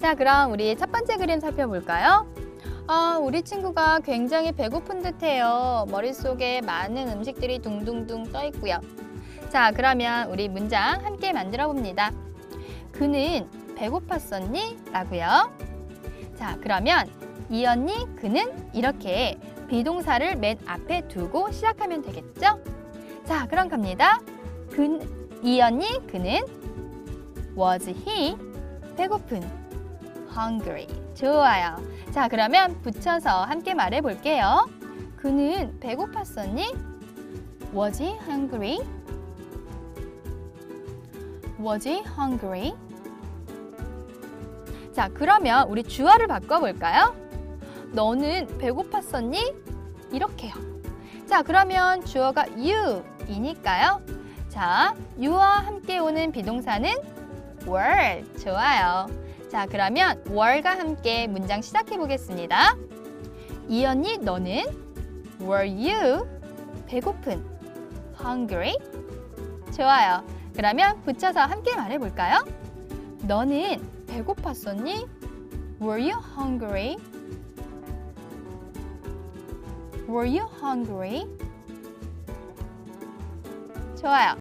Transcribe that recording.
자, 그럼 우리 첫 번째 그림 살펴볼까요? 아, 우리 친구가 굉장히 배고픈 듯해요. 머릿속에 많은 음식들이 둥둥둥 떠 있고요. 자, 그러면 우리 문장 함께 만들어 봅니다. 그는 배고팠었니? 라고요. 자, 그러면 이 언니, 그는 이렇게 비동사를 맨 앞에 두고 시작하면 되겠죠? 자, 그럼 갑니다. 그, 이 언니, 그는 was he 배고픈 hungry 좋아요. 자, 그러면 붙여서 함께 말해 볼게요. 그는 배고팠었니? Was he hungry? Was he hungry? 자, 그러면 우리 주어를 바꿔 볼까요? 너는 배고팠었니? 이렇게요. 자, 그러면 주어가 you이니까요. 자, you와 함께 오는 비동사는 were. 좋아요. 자, 그러면 were가 함께 문장 시작해 보겠습니다. 이 언니 너는 were you 배고픈 hungry? 좋아요. 그러면 붙여서 함께 말해 볼까요? 너는 배고팠었니? Were you hungry? Were you hungry? 좋아요.